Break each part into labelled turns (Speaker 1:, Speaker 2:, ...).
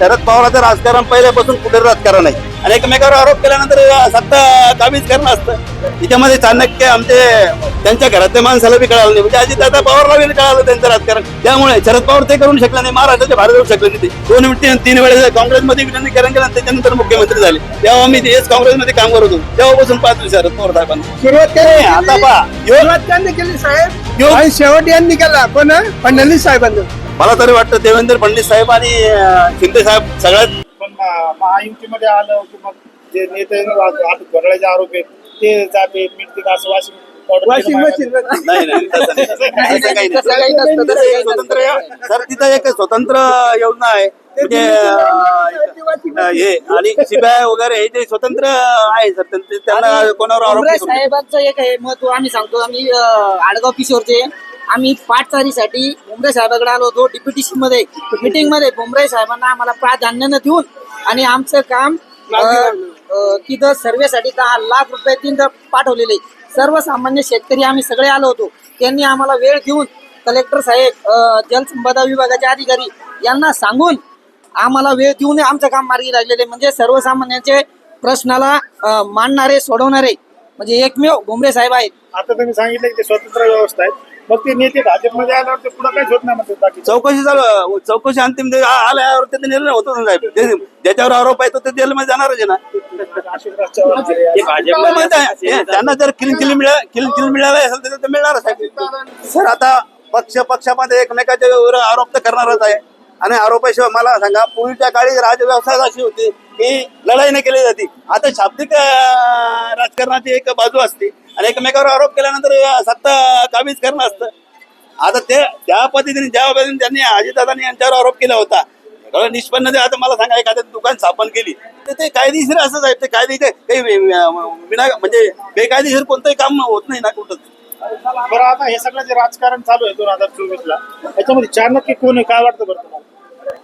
Speaker 1: शरद पवारांचं राजकारण पहिल्यापासून कुठे राजकारण आहे आणि एकमेकावर आरोप केल्यानंतर सत्ता काबीज करणं असतं. त्याच्यामध्ये चाणक्य आमचे त्यांच्या घरातल्या माणसाला बी कळालं नाही. म्हणजे अजित दादा पवारला बी कळालं त्यांचं राजकारण. त्यामुळे शरद पवार ते करू शकले नाही महाराष्ट्राच्या बाहेर जाऊ शकले नाही. दोन मिनिटे तीन वेळेस काँग्रेसमध्ये विलीनीकरण केलं त्याच्यानंतर मुख्यमंत्री झाले. तेव्हा मी एस काँग्रेसमध्ये काम करत होतो. तेव्हापासून पाहतो शरद पवार साहेबांना.
Speaker 2: सुरुवात त्यांनी
Speaker 1: आता
Speaker 2: केली.
Speaker 1: पहा
Speaker 2: केली साहेब. शेवट यांनी केला. कोण फडणवीस साहेबांनी.
Speaker 1: मला तरी वाटतं देवेंद्र फडणवीस साहेब आणि शिंदे साहेब सगळ्यात
Speaker 3: पण महा- महायुतीमध्ये आलं की मग जे नेते घरड्याचे आरोप आहेत ते जाते मिळते असं वाशिम
Speaker 2: वॉशिंग मशीन
Speaker 1: नाही नाही तसं नाही. तसं काही नाही.
Speaker 2: तसं काही नसतं, तसं काही नसतं.
Speaker 1: स्वतंत्र सर तिथं एक स्वतंत्र योजना आहे म्हणजे अं, हे आणि सीबीआय वगैरे हे जे स्वतंत्र आहे सर त्यांना कोणावर आरोप
Speaker 4: काँग्रेस
Speaker 1: नाही करू शकत.
Speaker 4: साहेबांचं एक आहे महत्त्व आम्ही सांगतो आम्ही अं, आडगाव किशोरचे आम्ही पाटचारीसाठी मुंबई साहेबांकडे आलो होतो डिप्युटेशनमध्ये मीटिंगमध्ये मुंबई साहेबांना आम्हाला प्राधान्य न देऊन आणि आमचं काम तिथं सर्वेसाठी दहा लाख रुपये तिथं पाठवलेले. सर्वसामान्य शेतकरी आम्ही सगळे आलो होतो. त्यांनी आम्हाला वेळ देऊन कलेक्टर साहेब जलसंपदा विभागाचे अधिकारी यांना सांगून आम्हाला वेळ देऊन आमचं काम मार्गी लागलेले. म्हणजे सर्वसामान्यांचे प्रश्नाला मांडणारे सोडवणारे म्हणजे एकमेव भुमरे साहेब आहेत.
Speaker 3: आता तुम्ही सांगितलं की ते स्वतंत्र व्यवस्था आहे मग ते नेते भाजपमध्ये आल्यावर ते पुढे काहीच होत नाही म्हणतात बाकी.
Speaker 1: चौकशी चालू चौकशी अंतिम आ- आल्यावर त्याचा निर्णय होतो ना साहेब. ज्याच्यावर आरोप आहे तो ते जेलमध्ये जाणारच आहे ना.
Speaker 3: आहे.
Speaker 1: त्यांना जर क्लीन चिली मिळा क्लीन चिली मिळालं असेल तर ते मिळणारच आहे सर आता पक्ष पक्षामध्ये एकमेकाच्या वर आरोप तर करणारच आहे. आणि आरोपाशिवाय मला सांगा पूर्वीच्या काळी राजव्यवसाय अशी होती की लढाई नाही केली जाते. आता शाब्दिक राजकारणाची एक बाजू असते आणि एकमेकावर आरोप केल्यानंतर सत्ता काबीज करणं असतं. आता ते त्या पद्धतीने ज्या पद्धतीने त्यांनी अजितदादांनी यांच्यावर आरोप केला होता निष्पन्न जे आता मला सांगा एखाद्या दुकान स्थापन केली तर ते कायदेशीर असंच आहे ते कायदे काही विना म्हणजे बेकायदेशीर कोणतंही काम होत नाही ना कुठंच.
Speaker 3: बरं आता हे सगळं जे राजकारण चालू आहे दोन हजार चोवीस ला त्याच्यामध्ये चाणक्य कोण आहे काय वाटतं बरं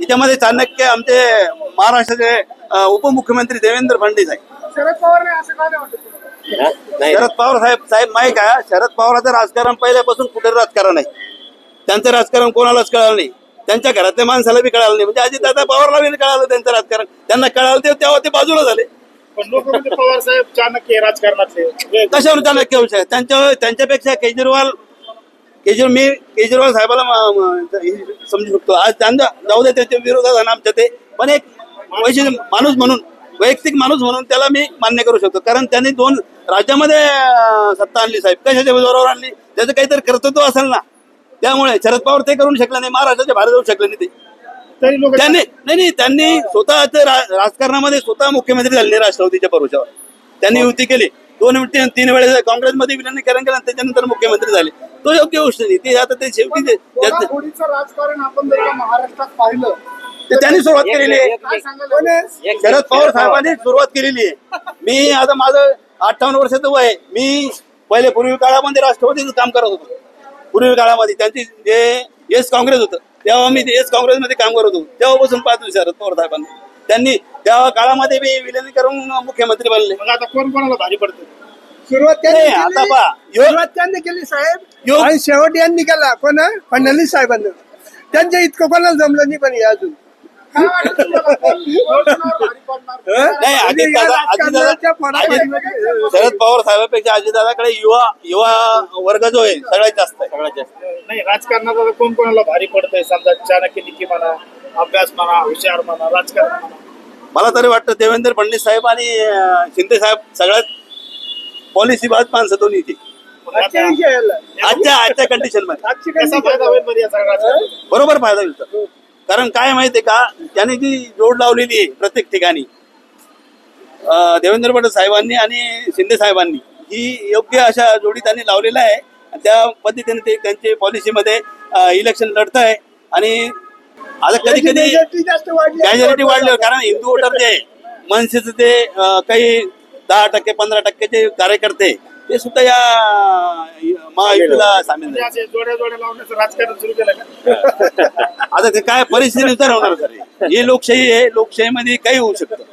Speaker 1: त्याच्यामध्ये चाणक्य आमचे महाराष्ट्राचे उपमुख्यमंत्री देवेंद्र फडणवीस आहे
Speaker 3: शरद पवार असं काय वाटतं तुम्हाला?
Speaker 1: शरद पवार साहेब साहेब माहीत आहे शरद पवारांचं राजकारण पहिल्यापासून कुठे राजकारण आहे त्यांचं राजकारण कोणालाच कळालं नाही. त्यांच्या घरातल्या माणसाला बी कळालं नाही. म्हणजे अजितदादा पवारला बी नाही कळालं त्यांचं राजकारण. त्यांना कळालं ते तेव्हा ते बाजूला झाले.
Speaker 3: पण लोक म्हणजे पवार साहेब चाणक्य आहे राजकारणातले.
Speaker 1: कशावर चाणक्य? त्यांच्या त्यांच्यापेक्षा केजरीवाल केजरीवाल मी केजरीवाल साहेबाला हे समजू शकतो. आज त्यांना जाऊ दे त्याच्या विरोधात आमच्या ते पण एक माणूस म्हणून वैयक्तिक माणूस म्हणून त्याला मी मान्य करू शकतो. कारण त्यांनी दोन राज्यामध्ये सत्ता आणली साहेब. कशाच्या जोरावर आणली? त्याचं काहीतरी कर्तृत्व असेल ना. त्यामुळे शरद पवार ते करू शकले नाही महाराष्ट्राच्या बाहेर जाऊ शकले नाही ते. त्यांनी नाही नाही त्यांनी स्वतःच राजकारणामध्ये स्वतः मुख्यमंत्री झाले राष्ट्रवादीच्या भरोशावर त्यांनी युती केली. दोन तीन वेळेस काँग्रेसमध्ये विलीनीकरण केलं आणि त्याच्यानंतर मुख्यमंत्री झाले. तो योग्य गोष्ट नाही. ते आता ते शेवटी
Speaker 3: राजकारण आपण महाराष्ट्रात पाहिलं
Speaker 1: ते त्यांनी सुरुवात केलेली आहे. शरद पवार साहेबांनी सुरुवात केलेली आहे. मी आता माझं अठ्ठावन्न वर्षाचं वय आहे. मी पहिले पूर्वी काळामध्ये राष्ट्रवादीचं काम करत होतो. पूर्वी काळामध्ये त्यांची जे येस काँग्रेस होतं तेव्हा मी येस काँग्रेसमध्ये काम करत होतो. तेव्हापासून पाहतो शरद पवार साहेबांनी. त्यांनी त्या काळामध्ये मी विलीनीकरण मुख्यमंत्री बनले.
Speaker 3: मग आता कोण कोणाला भारी पडतं?
Speaker 2: सुरुवात
Speaker 1: आता
Speaker 2: केली.
Speaker 1: पहा,
Speaker 2: त्यांनी केली साहेब. आणि शेवट यांनी केला. कोण फडणवीस साहेबांनी. त्यांच्या इतकं कोणाला जमलं नाही पण हे अजून?
Speaker 1: नाही
Speaker 2: या
Speaker 1: शरद पवार साहेबांपेक्षा अजितदादाकडे युवा युवा वर्ग जो आहे सगळ्यात जास्त आहे. सगळ्यात जास्त.
Speaker 3: नाही राजकारणात आता कोण कोणाला भारी पडतंय? समजा चाणक्य निकी म्हणा अभ्यास म्हणा हुशार म्हणा राजकारण म्हणा.
Speaker 1: मला तरी वाटतं देवेंद्र फडणवीस साहेब आणि अं, शिंदे साहेब सगळ्यात पॉलिसी बाज माणसं दोन्ही ती
Speaker 2: आजच्या.
Speaker 1: आजच्या
Speaker 3: कंडिशनमध्ये?
Speaker 1: बरोबर फायदा होईल सर कारण काय माहितीये का? त्याने जी जोड लावलेली आहे प्रत्येक ठिकाणी देवेंद्र फडणवीस साहेबांनी आणि शिंदे साहेबांनी ही योग्य अशा जोडी त्यांनी लावलेल्या आहे. त्या पद्धतीने ते त्यांच्या पॉलिसीमध्ये इलेक्शन लढत आहे. आणि आता कधी
Speaker 2: त्याची
Speaker 1: कधी मॅजॉरिटी वाढले कारण हिंदू वोटर जे मनसेचे ते काही दहा टक्के पंधरा टक्केचे कार्यकर्ते ते सुद्धा या महायुतीला सामील
Speaker 3: म्हणजे
Speaker 1: झाले
Speaker 3: असे जोड्या जोड्या लावण्याचं राजकारण सुरू केलं का?
Speaker 1: आता ते काय परिस्थितीनुसार होणार सर हे. ही लोकशाही आहे लोकशाहीमध्ये काही होऊ शकतं.